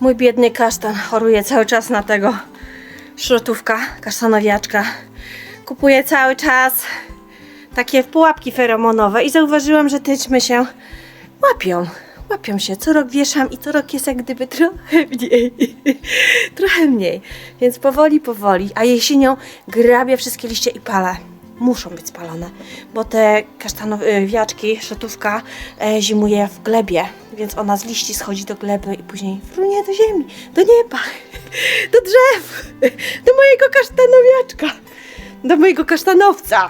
Mój biedny kasztan choruje cały czas na tego szrotówka, kasztanowiaczka. Kupuję cały czas takie pułapki feromonowe i zauważyłam, że te ćmy się łapią. Łapią się. Co rok wieszam i co rok jest jak gdyby trochę mniej. trochę mniej. Więc powoli, powoli. A jesienią grabię wszystkie liście i palę. Muszą być spalone, bo te kasztanowiaczki, szatówka e, zimuje w glebie, więc ona z liści schodzi do gleby i później frunie do ziemi, do nieba, do drzew, do mojego kasztanowiaczka, do mojego kasztanowca.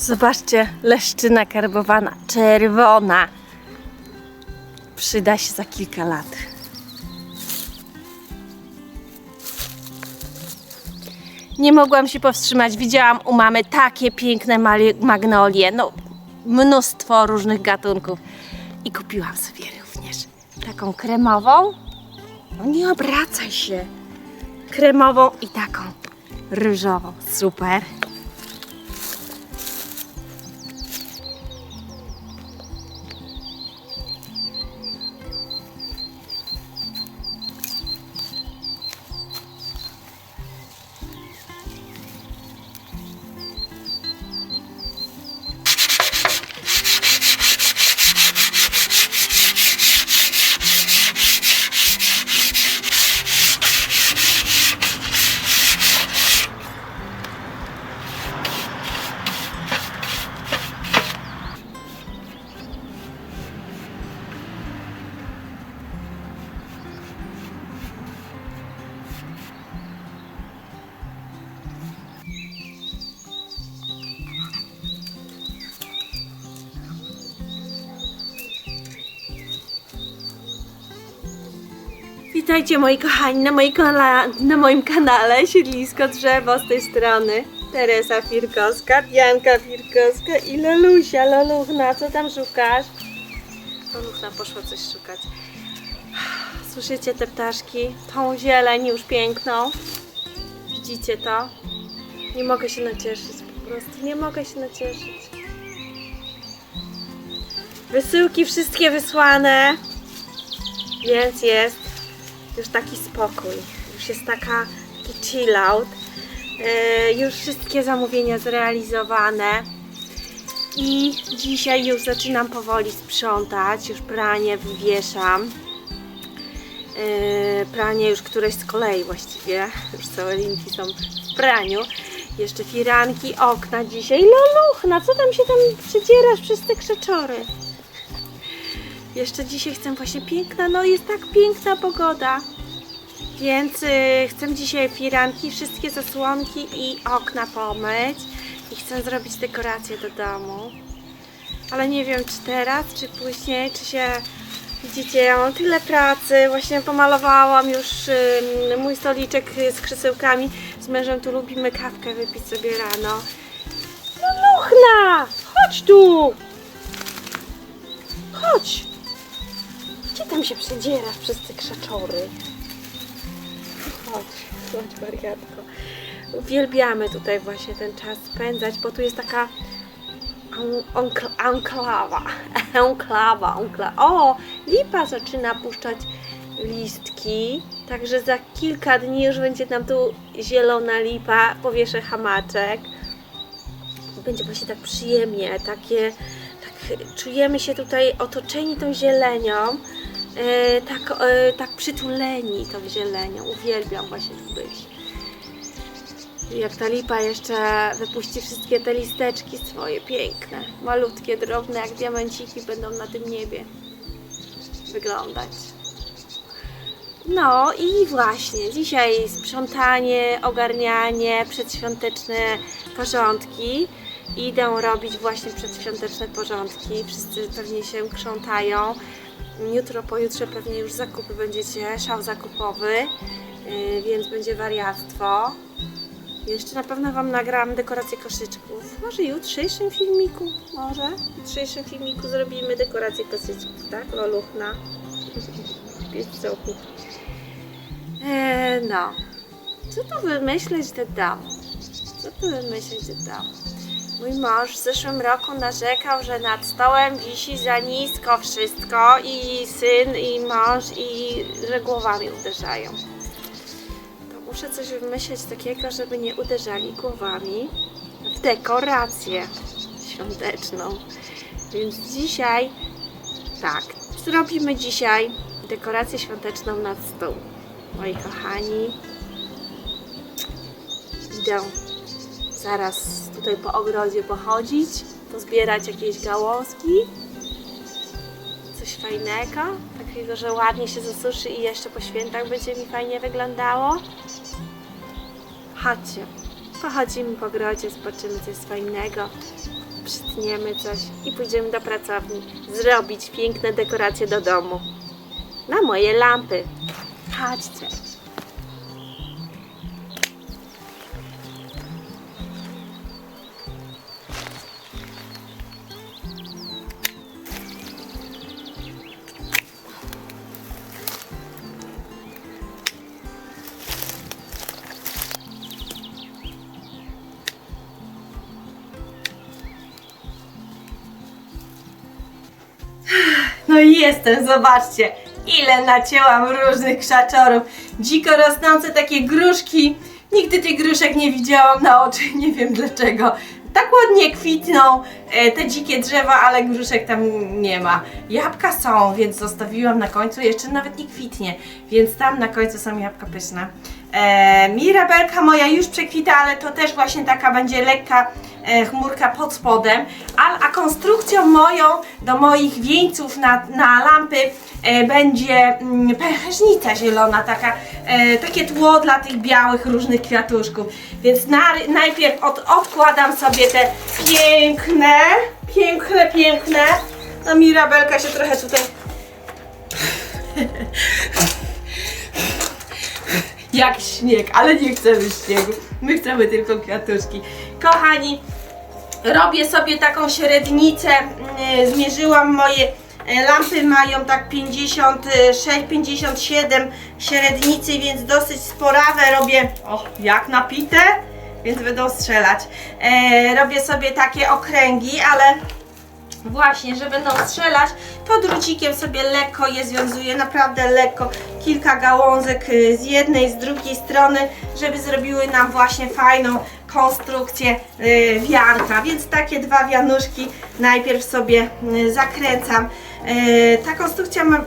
Zobaczcie, leszczyna karbowana, czerwona. Przyda się za kilka lat. Nie mogłam się powstrzymać. Widziałam u mamy takie piękne magnolie. No, mnóstwo różnych gatunków. I kupiłam sobie również taką kremową. No nie obracaj się. Kremową i taką ryżową. Super. Witajcie moi kochani na, mojej na moim kanale Siedlisko Drzewo z tej strony Teresa Firkowska, Janka Firkowska i Lolusia, Loluchna, co tam szukasz? Loluchna poszła coś szukać. Słyszycie te ptaszki? Tą zieleń już piękną. Widzicie to? Nie mogę się nacieszyć po prostu, nie mogę się nacieszyć. Wysyłki wszystkie wysłane, więc jest już taki spokój, już jest taka, taki chill out. Yy, już wszystkie zamówienia zrealizowane. I dzisiaj już zaczynam powoli sprzątać, już pranie wywieszam. Yy, pranie już któreś z kolei właściwie, już całe linki są w praniu. Jeszcze firanki, okna dzisiaj. Loluchna, co tam się tam przecierasz przez te krzeczory? Jeszcze dzisiaj chcę właśnie piękna, no jest tak piękna pogoda. Więc y, chcę dzisiaj firanki, wszystkie zasłonki i okna pomyć. I chcę zrobić dekorację do domu. Ale nie wiem czy teraz, czy później, czy się... Widzicie, ja mam tyle pracy, właśnie pomalowałam już y, mój stoliczek z krzesełkami. Z mężem tu lubimy kawkę wypić sobie rano. No Luchna! Chodź tu! Chodź! Tam się przedzierasz przez te krzaczory? Chodź, chodź wariatko. Uwielbiamy tutaj właśnie ten czas spędzać, bo tu jest taka anklawa. Enklawa, enkla- O, lipa zaczyna puszczać listki, także za kilka dni już będzie nam tu zielona lipa, powieszę hamaczek. Będzie właśnie tak przyjemnie, takie, tak czujemy się tutaj otoczeni tą zielenią. E, tak, e, tak przytuleni tą zielenią. Uwielbiam właśnie tu być. Jak ta lipa jeszcze wypuści wszystkie te listeczki swoje piękne, malutkie, drobne, jak diamenciki będą na tym niebie wyglądać. No i właśnie, dzisiaj sprzątanie, ogarnianie, przedświąteczne porządki. Idę robić właśnie przedświąteczne porządki. Wszyscy pewnie się krzątają. Jutro, pojutrze pewnie już zakupy będziecie, szał zakupowy, yy, więc będzie wariactwo. Jeszcze na pewno Wam nagram dekorację koszyczków. Może jutrzejszym filmiku, może? W jutrzejszym filmiku zrobimy dekorację koszyczków, tak? Loluchna. Piecoku. Eee, no. Co tu wymyśleć te dam? Co tu wymyśleć te dam? Mój mąż w zeszłym roku narzekał, że nad stołem wisi za nisko wszystko i syn, i mąż, i że głowami uderzają. To muszę coś wymyśleć takiego, żeby nie uderzali głowami w dekorację świąteczną. Więc dzisiaj, tak, zrobimy dzisiaj dekorację świąteczną nad stół. Moi kochani, idę zaraz tutaj po ogrodzie pochodzić, pozbierać jakieś gałązki, coś fajnego, takiego, że ładnie się zasuszy i jeszcze po świętach będzie mi fajnie wyglądało. Chodźcie, pochodzimy po ogrodzie, zobaczymy coś fajnego, przytniemy coś i pójdziemy do pracowni zrobić piękne dekoracje do domu. Na moje lampy. Chodźcie. Jestem, zobaczcie, ile nacięłam różnych krzaczorów. Dziko rosnące takie gruszki. Nigdy tych gruszek nie widziałam na oczy, nie wiem dlaczego. Tak ładnie kwitną te dzikie drzewa, ale gruszek tam nie ma. Jabłka są, więc zostawiłam na końcu, jeszcze nawet nie kwitnie, więc tam na końcu są jabłka pyszne. E, mirabelka moja już przekwita, ale to też właśnie taka będzie lekka e, chmurka pod spodem, a, a konstrukcją moją do moich wieńców na, na lampy e, będzie mm, zielona, taka, e, takie tło dla tych białych różnych kwiatuszków. Więc na, najpierw od, odkładam sobie te piękne, piękne, piękne. No Mirabelka się trochę tutaj jak śnieg, ale nie chcemy śniegu. My chcemy tylko kwiatuszki. Kochani, robię sobie taką średnicę. mm, Zmierzyłam moje e, lampy mają tak 56-57 średnicy, więc dosyć sporawe robię. O, jak napite, więc będą strzelać. E, robię sobie takie okręgi, ale Właśnie, że będą strzelać, drucikiem sobie lekko je związuję, naprawdę lekko, kilka gałązek y, z jednej, z drugiej strony, żeby zrobiły nam właśnie fajną konstrukcję y, wianka, więc takie dwa wianuszki najpierw sobie y, zakręcam. Y, ta konstrukcja ma,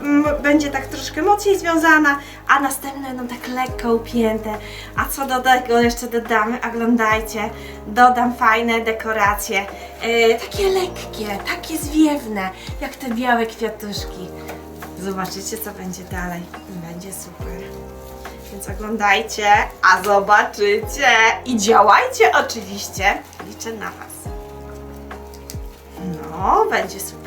będzie tak troszkę mocniej związana, a następne będą tak lekko upięte. A co do tego jeszcze dodamy, oglądajcie, dodam fajne dekoracje, y, takie lekkie, takie zwiewne, jak te białe kwiatuszki. Zobaczycie co będzie dalej, będzie super. Więc oglądajcie, a zobaczycie i działajcie oczywiście. Liczę na Was. No, będzie super.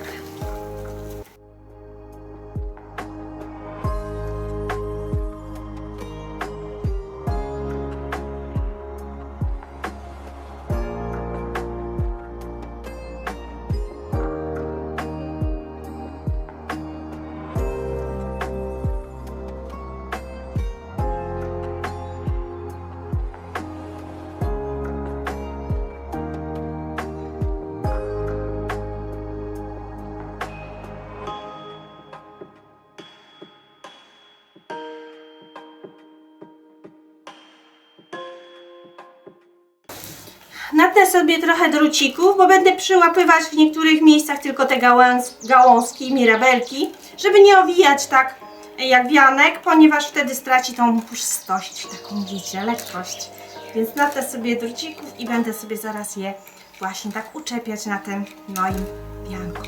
Natnę sobie trochę drucików, bo będę przyłapywać w niektórych miejscach tylko te gałąz, gałązki, mirabelki, żeby nie owijać tak jak wianek, ponieważ wtedy straci tą pustość, taką wiecie, lekkość. Więc natnę sobie drucików i będę sobie zaraz je właśnie tak uczepiać na tym moim wianku.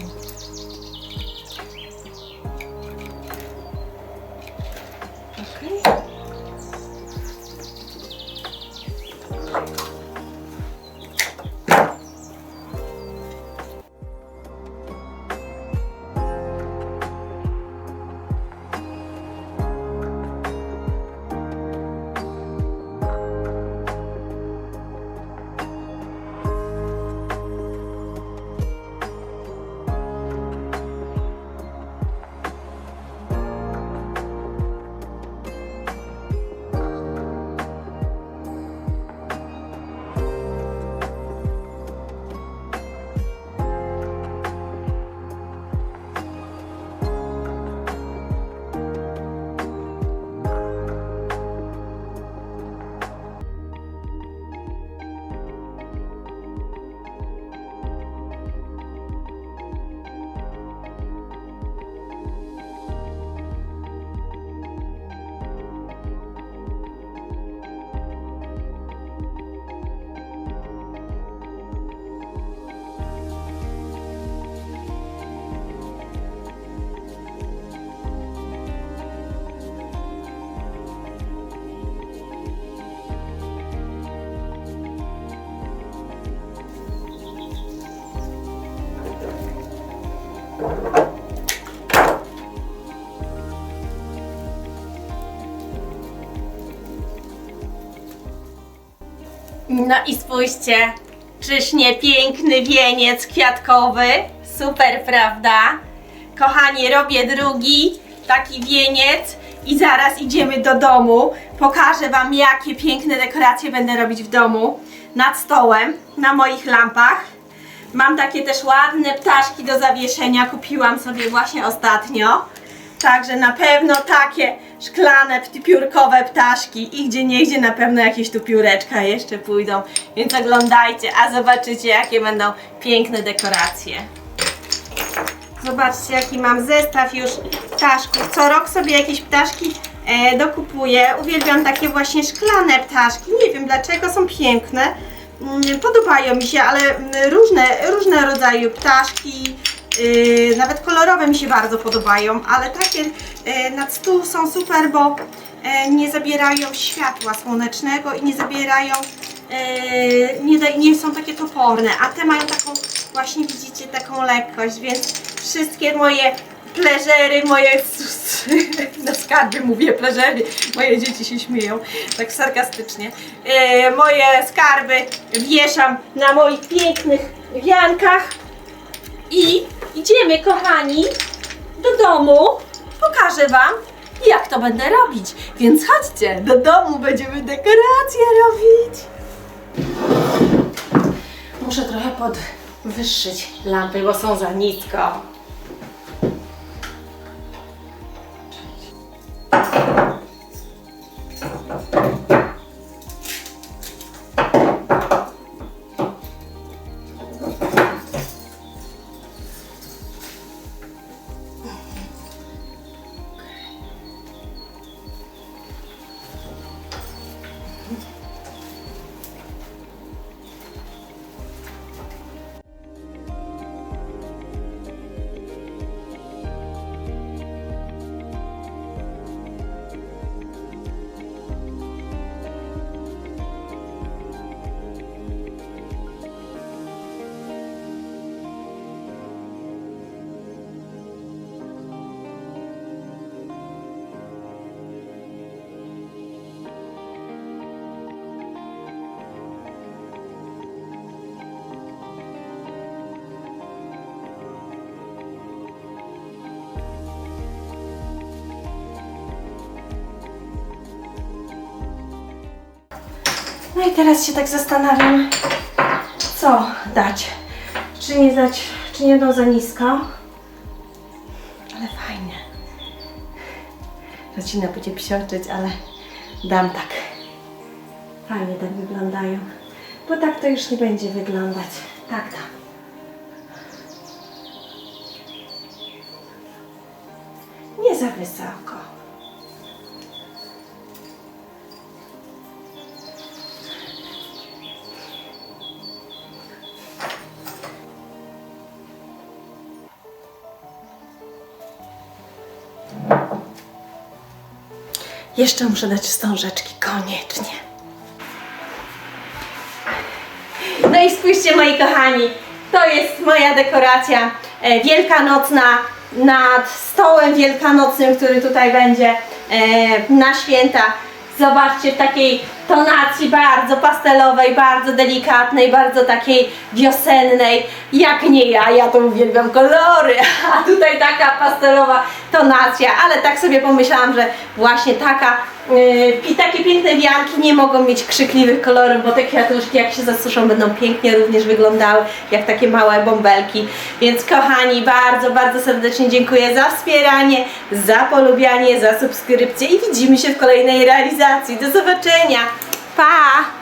No i spójrzcie, czyż nie piękny wieniec kwiatkowy? Super, prawda? Kochani, robię drugi taki wieniec i zaraz idziemy do domu. Pokażę Wam, jakie piękne dekoracje będę robić w domu. Nad stołem, na moich lampach. Mam takie też ładne ptaszki do zawieszenia, kupiłam sobie właśnie ostatnio. Także na pewno takie szklane, piórkowe ptaszki i gdzie niegdzie na pewno jakieś tu pióreczka jeszcze pójdą. Więc oglądajcie, a zobaczycie jakie będą piękne dekoracje. Zobaczcie jaki mam zestaw już ptaszków. Co rok sobie jakieś ptaszki e, dokupuję. Uwielbiam takie właśnie szklane ptaszki. Nie wiem dlaczego, są piękne. Mm, Podobają mi się, ale mm, różne, różne rodzaje ptaszki, Yy, nawet kolorowe mi się bardzo podobają, ale takie yy, nad stół są super, bo yy, nie zabierają światła słonecznego i nie zabierają, yy, nie, nie są takie toporne, a te mają taką właśnie widzicie taką lekkość, więc wszystkie moje pleżery, moje na skarby mówię pleżery, moje dzieci się śmieją, tak sarkastycznie. Moje skarby wieszam na moich pięknych wiankach i idziemy, kochani, do domu. Pokażę Wam, jak to będę robić. Więc chodźcie, do domu będziemy dekoracje robić. Muszę trochę podwyższyć lampy, bo są za nisko. No i teraz się tak zastanawiam, co dać. Czy nie dać, czy nie dał za nisko. Ale fajnie. Rodzina będzie psioczyć, ale dam tak. Fajnie tak wyglądają. Bo tak to już nie będzie wyglądać. Tak dam. wysoko. Jeszcze muszę dać wstążeczki, koniecznie. No i spójrzcie moi kochani, to jest moja dekoracja e, wielkanocna nad stołem wielkanocnym, który tutaj będzie e, na święta. Zobaczcie w takiej tonacji bardzo pastelowej, bardzo delikatnej, bardzo takiej wiosennej. Jak nie ja, ja to uwielbiam kolory, a tutaj taka pastelowa tonacja, ale tak sobie pomyślałam, że właśnie taka Yy, I takie piękne wianki nie mogą mieć krzykliwych kolorów, bo te kwiatuszki jak się zasuszą będą pięknie również wyglądały jak takie małe bąbelki. Więc kochani, bardzo, bardzo serdecznie dziękuję za wspieranie, za polubianie, za subskrypcję i widzimy się w kolejnej realizacji. Do zobaczenia. Pá!